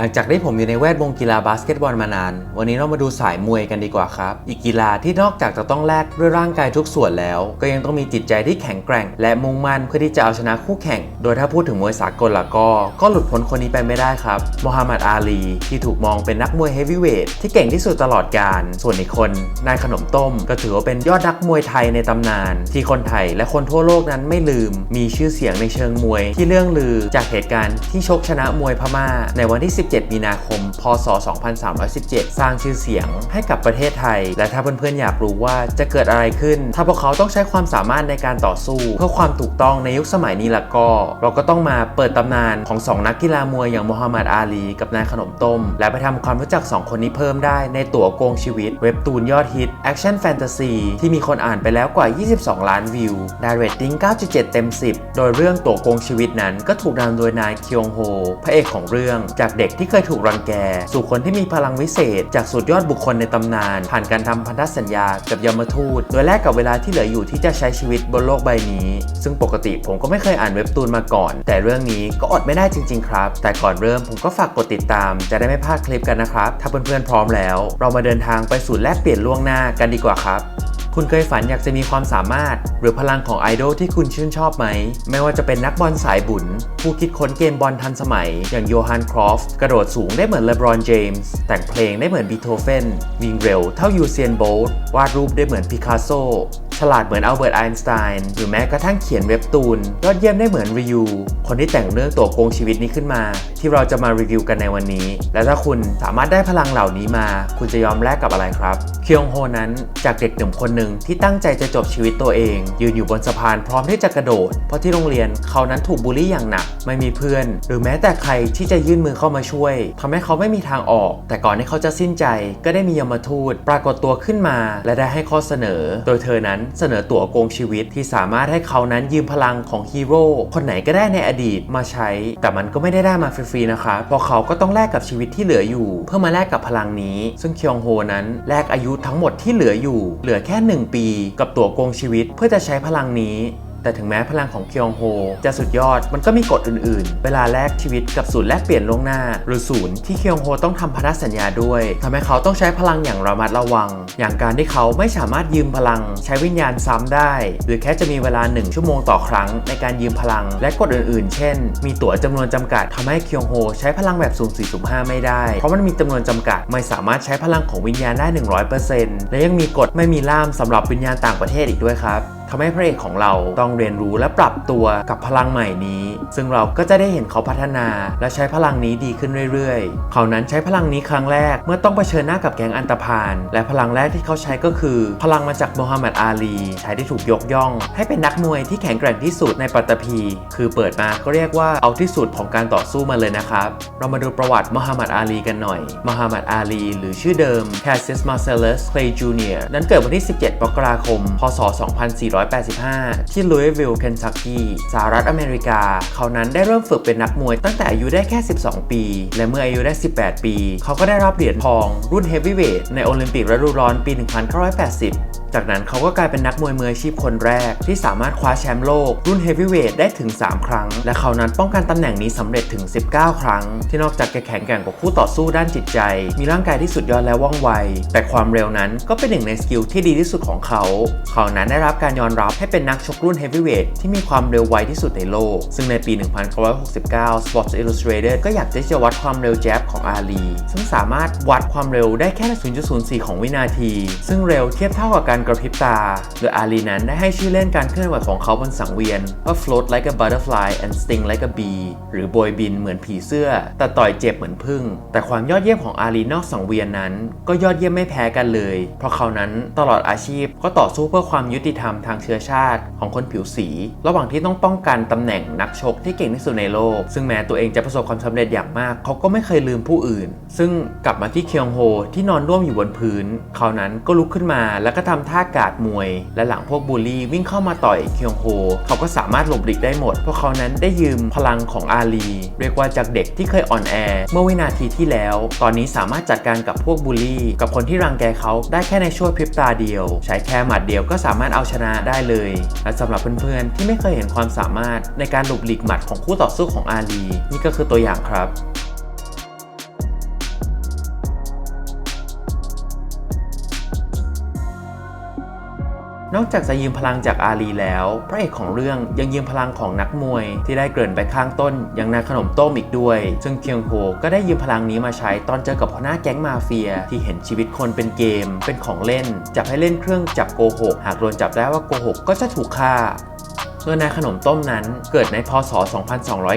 หลังจากที่ผมอยู่ในแวดวงกีฬาบาสเกตบอลมานาน วันนี้เรามาดูสายมวยกันดีกว่าครับ อีกกีฬาที่นอกจากจะต้องแลกด้วยร่างกายทุกส่วนแล้ว ก็ยังต้องมีจิตใจที่แข็งแกร่ง และมุ่งมั่นเพื่อที่จะเอาชนะคู่แข่ง โดยถ้าพูดถึงมวยสากลละก็ ก็หลุดพ้นคนนี้ไปไม่ได้ครับโมฮัมหมัดอาลี ที่ถูกมองเป็นนักมวยเฮฟวีเวทที่เก่งที่สุดตลอดกาลส่วนอีกคนนายขนมต้ม ก็ถือว่าเป็นยอดนักมวยไทยในตำนาน ที่คนไทยและคนทั่วโลกนั้นไม่ลืม มีชื่อเสียงในเชิงมวย ที่เรื่องลือจากเหตุการณ์ที่ชกชนะมวยพม่าในวันที่17มีนาคม พศ 2317 สร้างชื่อเสียงให้กับประเทศไทย และถ้าเพื่อนๆอยากรู้ว่าจะเกิดอะไรขึ้น ถ้าพวกเขาต้องใช้ความสามารถในการต่อสู้ เพื่อความถูกต้องในยุคสมัยนี้ละก็ เราก็ต้องมาเปิดตำนานของสองนักกีฬามวยอย่างโมฮัมหมัดอาลี กับนายขนมต้ม และไปทำความรู้จัก 2 คนนี้เพิ่มได้ในตั๋วโกงชีวิต เว็บตูนยอดฮิตแอคชั่นแฟนตาซีที่มีคนอ่านไปแล้วกว่า 22 ล้านวิวได้เรตติ้ง 9.7 เต็ม 10 โดยเรื่องตั๋วโกงชีวิตนั้นก็ถูกนำโดยนายเคียงโฮพระเอกของเรื่องจากเด็กที่เคยถูกรังแก สู่คนที่มีพลังวิเศษ จากสุดยอดบุคคลในตำนาน ผ่านการทำพันธสัญญากับยมทูต โดยแลกกับเวลาที่เหลืออยู่ที่จะใช้ชีวิตบนโลกใบนี้ ซึ่งปกติผมก็ไม่เคยอ่านเว็บตูนมาก่อน แต่เรื่องนี้ก็อดไม่ได้จริง ๆ ครับ แต่ก่อนเริ่มผมก็ฝากกดติดตาม จะได้ไม่พลาดคลิปกันนะครับ ถ้าเพื่อนๆพร้อมแล้ว เรามาเดินทางไปสู่แลกเปลี่ยนล่วงหน้ากันดีกว่าครับ คุณเคยฝันอยากจะมีความสามารถ หรือพลังของไอดอลที่คุณชื่นชอบไหม ไม่ว่าจะเป็นนักบอลสายบุญ ผู้คิดค้นเกมบอลทันสมัย อย่างโยฮันครอฟกระโดดสูงได้เหมือนเลบรอนเจมส์แต่งเพลงได้เหมือนบีโธเฟนวิ่งเร็วเท่ายูเซียนโบลต์วาดรูปได้เหมือนพิคัสโซ ฉลาดเหมือนอัลเบิร์ตไอน์สไตน์หรือแม้กระทั่งเขียนเว็บตูนยอดเยี่ยมได้เหมือนริยูคนที่แต่งเรื่องตัวโกงชีวิตนี้ขึ้นมา ที่เราจะมารีวิวกันในวันนี้ และถ้าคุณสามารถได้พลังเหล่านี้มา คุณจะยอมแลกกับอะไรครับเคียงโฮนั้นจากเด็กหนุ่มคนหนึ่งที่ตั้งใจจะจบชีวิตตัวเอง ยืนอยู่บนสะพานพร้อมที่จะกระโดด เพราะที่โรงเรียนเขานั้นถูกบูลลี่อย่างหนัก ไม่มีเพื่อน หรือแม้แต่ใครที่จะยื่นมือเข้ามาช่วยทำให้เขาไม่มีทางออก แต่ก่อนที่เขาจะสิ้นใจ ก็ได้มียมทูตปรากฏตัวขึ้นมา และได้ให้ข้อเสนอ โดยเธอนั้นเสนอตั๋วโกงชีวิตที่สามารถให้เขานั้นยืมพลังของฮีโร่คนไหนก็ได้ในอดีตมาใช้ แต่มันก็ไม่ได้ได้มาฟรีๆนะคะเพราะเขาก็ต้องแลกกับชีวิตที่เหลืออยู่ เพื่อมาแลกกับพลังนี้ ซึ่งเคียงโฮนั้นแลกอายุทั้งหมดที่เหลืออยู่ เหลือแค่ 1 ปี กับตั๋วโกงชีวิตเพื่อจะใช้พลังนี้ แต่ถึงแม้พลังของเคียงโฮจะสุดยอดมันก็มีกฎอื่นๆ เวลาแลกชีวิตกับศูนย์แลกเปลี่ยนล่วงหน้า หรือศูนย์ที่เคียงโฮต้องทำพันธสัญญาด้วยทำให้เขาต้องใช้พลังอย่างระมัดระวัง อย่างการที่เขาไม่สามารถยืมพลัง ใช้วิญญาณซ้ำได้ หรือแค่จะมีเวลา 1 ชั่วโมงต่อครั้ง ในการยืมพลังและกฎอื่นๆ เช่น มีตั๋วจำนวนจำกัดทำให้เคียงโฮใช้พลังแบบสุ่มสี่สุ่มห้าไม่ได้ เพราะมันมีจำนวนจำกัดไม่สามารถใช้พลังของวิญญาณได้ 100%และยังมีกฎไม่มีล่ามสำหรับวิญญาณต่างประเทศอีกด้วยครับ ทำให้พระเอกของเราต้องเรียนรู้และปรับตัวกับพลังใหม่นี้ ซึ่งเราก็จะได้เห็นเขาพัฒนา และใช้พลังนี้ดีขึ้นเรื่อยๆ เขานั้นใช้พลังนี้ครั้งแรกเมื่อต้องเผชิญหน้ากับแก๊งอันตพาน และพลังแรกที่เขาใช้ก็คือ พลังมาจากโมฮัมหมัดอาลีชายที่ถูกยกย่อง ให้เป็นนักมวยที่แข็งแกร่งที่สุดในปัตตภี คือเปิดมาก็เรียกว่าเอาที่สุดของการต่อสู้มาเลยนะครับ เรามาดูประวัติโมฮัมหมัดอาลีกันหน่อยโมฮัมหมัดอาลีหรือชื่อเดิม Cassius Marcellus Clay Jr. นั้นเกิดวันที่ 17 มกราคม พศ1985 ที่ลุยวิลเคนทักกี้สหรัฐอเมริกา เขานั้นได้เริ่มฝึกเป็นนักมวยตั้งแต่อายุได้แค่ 12 ปี และเมื่ออายุได้ 18 ปี เขาก็ได้รับเหรียญทองรุ่นเฮฟวีเวทในโอลิมปิกฤดูร้อนปี 1980 จากนั้นเขาก็กลายเป็นนักมวยมืออาชีพคนแรก ที่สามารถคว้าแชมป์โลก รุ่นเฮฟวีเวทได้ถึง 3 ครั้ง และเขานั้นป้องกันตำแหน่งนี้สำเร็จถึง 19 ครั้ง ที่นอกจากจะแข็งแกร่งกว่าคู่ต่อสู้ด้านจิตใจ มีร่างกายที่สุดยอดและว่องไว แต่ความเร็วนั้นก็เป็นหนึ่งในสกิลที่ดีที่สุดของเขา เขานั้นได้รับการยอมรับให้เป็นนักชกรุ่นเฮฟวีเวทที่มีความเร็วไวที่สุดในโลก ซึ่งในปี 1969 Sports Illustrated ก็อยากที่จะวัดความเร็วแจ๊บของอาลีซึ่งสามารถวัดความเร็วได้แค่ 0.04 ของวินาที ซึ่งเร็วเทียบเท่ากับการกระพริบตาโดยอาลีนั้นได้ให้ชื่อเล่นการเคลื่อนไหวของเขาบนสังเวียน ว่า float like a butterfly and sting like a bee หรือโบยบินเหมือนผีเสื้อ แต่ต่อยเจ็บเหมือนพึ่ง แต่ความยอดเยี่ยมของอาลีนอกสังเวียนนั้น ก็ยอดเยี่ยมไม่แพ้กันเลย เพราะเขานั้นตลอดอาชีพก็ต่อสู้เพื่อความยุติธรรมทางเชื้อชาติของคนผิวสี ระหว่างที่ต้องป้องกันตำแหน่งนักชกที่เก่งที่สุดในโลก ซึ่งแม้ตัวเองจะประสบความสำเร็จอย่างมาก เขาก็ไม่เคยลืมผู้อื่น ซึ่งกลับมาที่เคียงโฮที่นอนร่วมอยู่บนพื้น เขานั้นก็ลุกขึ้นมาแล้วก็ทำท่ากาดมวย และหลังพวกบูลลี่วิ่งเข้ามาต่อยเคียงโฮเขาก็สามารถหลบหลีกได้หมด เพราะเขานั้นได้ยืมพลังของอาลี เรียกว่าจากเด็กที่เคยอ่อนแอ เมื่อวินาทีที่แล้ว ตอนนี้สามารถจัดการกับพวกบูลลี่ กับคนที่รังแกเขาได้แค่ในช่วงพริบตาเดียว ใช้แค่หมัดเดียวก็สามารถเอาชนะได้เลย และสำหรับเพื่อนๆที่ไม่เคยเห็นความสามารถในการหลบหลีกหมัดของคู่ต่อสู้ของอาลี นี่ก็คือตัวอย่างครับ อกจากจะยืมพลังจากอาลีแล้ว พระเอกของเรื่องยังยืมพลังของนักมวย ที่ได้เกริ่นไปข้างต้นอย่างนาขนมต้มอีกด้วย ซึ่งเคียงโฮก็ได้ยืมพลังนี้มาใช้ตอนเจอกับหัวหน้าแก๊งมาเฟีย ที่เห็นชีวิตคนเป็นเกม เป็นของเล่น จับให้เล่นเครื่องจับโกหก หากโดนจับได้ว่าโกหกก็จะถูกฆ่า โดยนายขนมต้มนั้นเกิดในพศ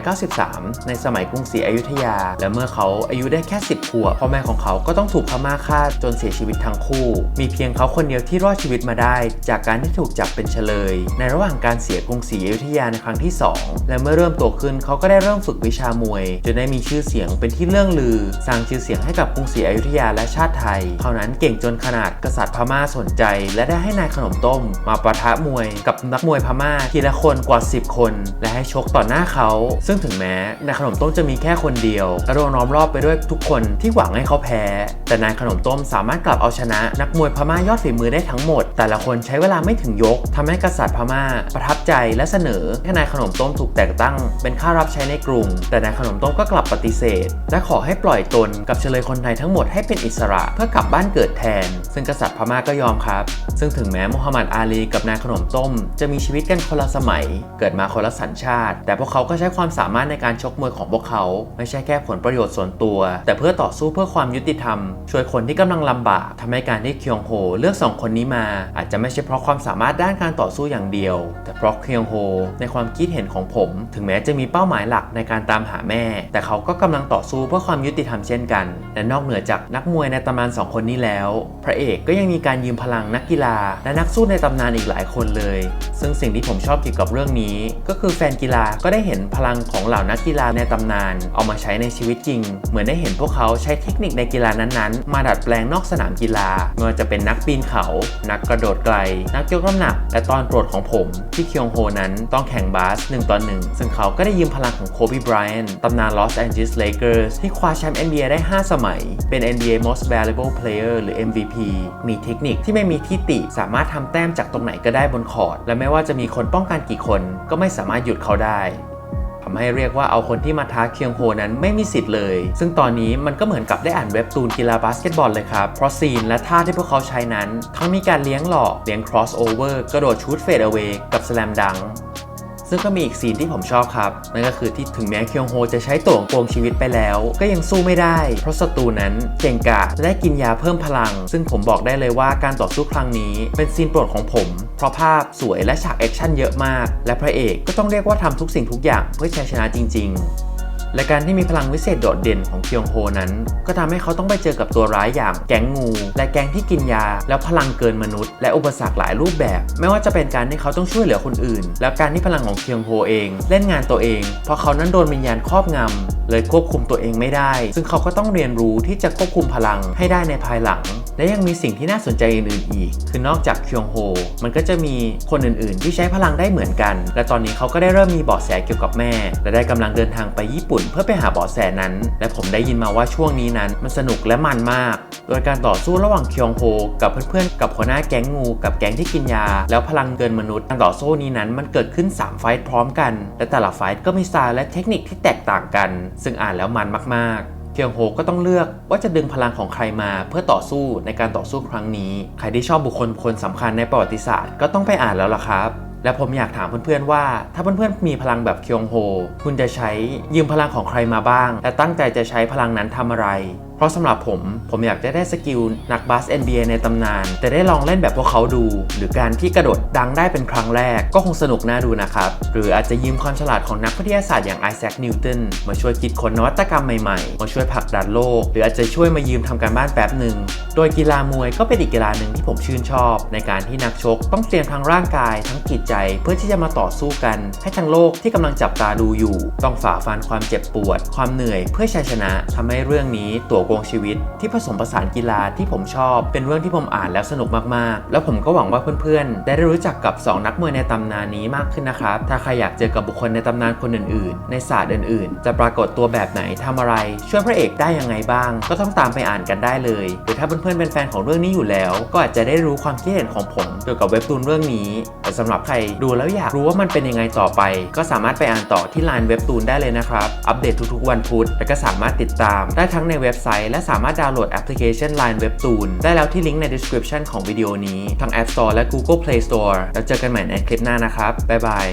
2293 ในสมัยกรุงศรีอยุธยา และเมื่อเขาอายุได้แค่ 10 ขวบพ่อแม่ของเขาก็ต้องถูกพม่าฆ่าจนเสียชีวิตทั้งคู่ มีเพียงเขาคนเดียวที่รอดชีวิตมาได้ จากการที่ถูกจับเป็นเฉลย ในระหว่างการเสียกรุงศรีอยุธยาในครั้งที่ 2 และเมื่อเริ่มโตขึ้นเขาก็ได้เริ่มฝึกวิชามวยจนได้มีชื่อเสียงเป็นที่เรื่องลือ สร้างชื่อเสียงให้กับกรุงศรีอยุธยาและชาติไทยเท่านั้นเก่งจนขนาดกษัตริย์พม่าสนใจ และได้ให้นายขนมต้ม มาประทะมวยกับนักมวยพม่าทีละคนกว่า 10 คน และให้ชกต่อหน้าเขา ซึ่งถึงแม้นายขนมต้มจะมีแค่คนเดียวและโดนล้อมรอบไปด้วยทุกคนที่หวังให้เขาแพ้ แต่นายขนมต้มสามารถกลับเอาชนะ นักมวยพม่ายอดฝีมือได้ทั้งหมด แต่ละคนใช้เวลาไม่ถึงยกทำให้กษัตริย์พม่า ประทับใจและเสนอให้นายขนมต้มถูกแต่งตั้ง เป็นข้ารับใช้ในกรุง แต่นายขนมต้มก็กลับปฏิเสธ และขอให้ปล่อยตนกับเฉลยคนไทยทั้งหมดให้เป็นอิสระเพื่อกลับบ้านเกิดแทน ซึ่งกษัตริย์พม่าก็ยอมครับ ซึ่งถึงแม้มูฮัมหมัดอาลีกับนายขนมต้ม จะมีชีวิตกันคนละสมัย เกิดมาคนละสัญชาติ แต่พวกเขาก็ใช้ความสามารถในการชกมวยของพวกเขา ไม่ใช่แค่ผลประโยชน์ส่วนตัว แต่เพื่อต่อสู้เพื่อความยุติธรรม ช่วยคนที่กำลังลำบากทำให้การที่เคียงโฮเลือกสองคนนี้มา อาจจะไม่ใช่เพราะความสามารถด้านการต่อสู้อย่างเดียว แต่เพราะเคียงโฮในความคิดเห็นของผม ถึงแม้จะมีเป้าหมายหลักในการตามหาแม่ แต่เขาก็กำลังต่อสู้เพื่อความยุติธรรมเช่นกัน และนอกเหนือจากนักมวยในตำนานสองคนนี้แล้ว พระเอกก็ยังมีการยืมพลังนักกีฬา และนักสู้ในตำนานอีกหลายคนเลย ซึ่งสิ่งที่ผมชอบเกี่ยวกับเรื่องนี้ ก็คือแฟนกีฬาก็ได้เห็นพลังของเหล่านักกีฬาในตำนาน เอามาใช้ในชีวิตจริง เหมือนได้เห็นพวกเขาใช้เทคนิคในกีฬานั้นๆ มาดัดแปลงนอกสนามกีฬาไม่ว่าจะเป็นนักปีนเขา นักกระโดดไกล นักยกน้ำหนัก และตอนโปรดของผมที่เคียงโฮนั้นต้องแข่งบาส1ต่อ1ซึ่งเขาก็ได้ยืมพลังของโคบีไบรอันตำนาน Los Angeles Lakers ที่คว้าแชมป์ NBA ได้ 5 สมัย เป็น NBA Most Valuable Player หรือ MVP มีเทคนิคที่ไม่มีที่ติ สามารถทำแต้มจากตรงไหนก็ได้บนคอร์ตและไม่ว่าจะมีคนป้องกันกี่คนก็ไม่สามารถหยุดเขาได้ทำให้เรียกว่าเอาคนที่มาท้าเคียงโฮนั้นไม่มีสิทธิ์เลย ซึ่งตอนนี้มันก็เหมือนกับได้อ่านเว็บตูนกีฬาบาสเกตบอลเลยครับ เพราะซีนและท่าที่พวกเขาใช้นั้น ทั้งมีการเลี้ยงหลอก เลี้ยง cross over กระโดดชูดเฟดเอา a y กับสแลมดัง ซึ่งก็มีอีกซีนที่ผมชอบครับ นั่นก็คือที่ถึงแม้เคียงโฮจะใช้ตัวโกงชีวิตไปแล้ว ก็ยังสู้ไม่ได้ เพราะศัตรูนั้นเก่งกาจะได้กินยาเพิ่มพลัง ซึ่งผมบอกได้เลยว่าการต่อสู้ครั้งนี้ เป็นซีนโปรดของผม เพราะภาพสวยและฉากแอคชั่นเยอะมาก และพระเอกก็ต้องเรียกว่าทำทุกสิ่งทุกอย่างเพื่อชัยชนะจริง ๆ และการที่มีพลังวิเศษโดดเด่นของเคียงโฮนั้น ก็ทำให้เขาต้องไปเจอกับตัวร้ายอย่างแก๊งงู และแก๊งที่กินยา แล้วพลังเกินมนุษย์ และอุปสรรคหลายรูปแบบ ไม่ว่าจะเป็นการที่เขาต้องช่วยเหลือคนอื่น แล้วการที่พลังของเคียงโฮเอง เล่นงานตัวเอง เพราะเขานั้นโดนวิญญาณครอบงำเลยควบคุมตัวเองไม่ได้ ซึ่งเขาก็ต้องเรียนรู้ที่จะควบคุมพลังให้ได้ในภายหลัง และยังมีสิ่งที่น่าสนใจอื่นๆอีก คือนอกจากเคียงโฮมันก็จะมีคนอื่นๆ ที่ใช้พลังได้เหมือนกัน และตอนนี้เขาก็ได้เริ่มมีเบาะแสเกี่ยวกับแม่ และได้กำลังเดินทางไปญี่ปุ่นเพื่อไปหาเบาะแสนั้น และผมได้ยินมาว่าช่วงนี้นั้นมันสนุกและมันมาก โดยการต่อสู้ระหว่างเคียงโฮกับเพื่อนๆ กับหัวหน้าแก๊งงู กับแก๊งที่กินยา แล้วพลังเกินมนุษย์การต่อสู้นี้นั้นมันเกิดขึ้น 3 ไฟต์พร้อมกัน และแต่ละไฟต์ก็มีสไตล์และเทคนิคที่แตกต่างกัน ซึ่งอ่านแล้วมันมากๆเคียงโฮก็ต้องเลือกว่าจะดึงพลังของใครมาเพื่อต่อสู้ในการต่อสู้ครั้งนี้ ใครที่ชอบบุคคลคนสำคัญในประวัติศาสตร์ก็ต้องไปอ่านแล้วล่ะครับ และผมอยากถามเพื่อนๆว่า ถ้าเพื่อนๆมีพลังแบบเคียงโฮ คุณจะใช้ยืมพลังของใครมาบ้าง และตั้งใจจะใช้พลังนั้นทำอะไร ราะสำหรับผม ผมอยากจะได้สกิลนักบาส NBA ในตำนาน แต่ได้ลองเล่นแบบพวกเขาดู หรือการที่กระโดดดังได้เป็นครั้งแรกก็คงสนุกน่าดูนะครับ หรืออาจจะยืมความฉลาดของนักวิทยาศาสตร์อย่างไอแซค นิวตันมาช่วยคิดค้นนวัตกรรมใหม่ๆ มาช่วยผลักดันโลก หรืออาจจะช่วยมายืมทำการบ้านแป๊บหนึ่ง โดยกีฬามวยก็เป็นอีกกีฬาหนึ่งที่ผมชื่นชอบ ในการที่นักชกต้องเตรียมทั้งร่างกายทั้งจิตใจ เพื่อที่จะมาต่อสู้กัน ให้ทั้งโลกที่กำลังจับตาดูอยู่ ต้องฝ่าฟันความเจ็บปวด ความเหนื่อยเพื่อชัยชนะทำให้เรื่องนี้ตัวโกงชีวิต ที่ผสมผสานกีฬาที่ผมชอบ เป็นเรื่องที่ผมอ่านแล้วสนุกมากๆ แล้วผมก็หวังว่าเพื่อนๆ ได้รู้จักกับ 2 นักมวยในตำนานนี้มากขึ้นนะครับ ถ้าใครอยากเจอกับบุคคลในตำนานคนอื่นๆ ในศาสตร์อื่นๆ จะปรากฏตัวแบบไหนทำอะไร ช่วยพระเอกได้ยังไงบ้าง ก็ต้องตามไปอ่านกันได้เลย หรือถ้าเพื่อนๆเป็นแฟนของเรื่องนี้อยู่แล้ว ก็อาจจะได้รู้ความคิดเห็นของผมเกี่ยวกับเว็บตูนเรื่องนี้ สำหรับใครดูแล้วอยากรู้ว่ามันเป็นยังไงต่อไป ก็สามารถไปอ่านต่อที่ไลน์เว็บตูนได้เลยนะครับ อัปเดตทุกๆวันพุธและก็สามารถติดตามได้ทั้งในเว็บไซต์ และสามารถดาวน์โหลดแอปพลิเคชัน Line เว็บตูนได้แล้วที่ลิงก์ใน description ของวิดีโอนี้ทั้ง App Store และ Google Play Store แล้วเจอกันใหม่ในคลิปหน้านะครับบ๊ายบาย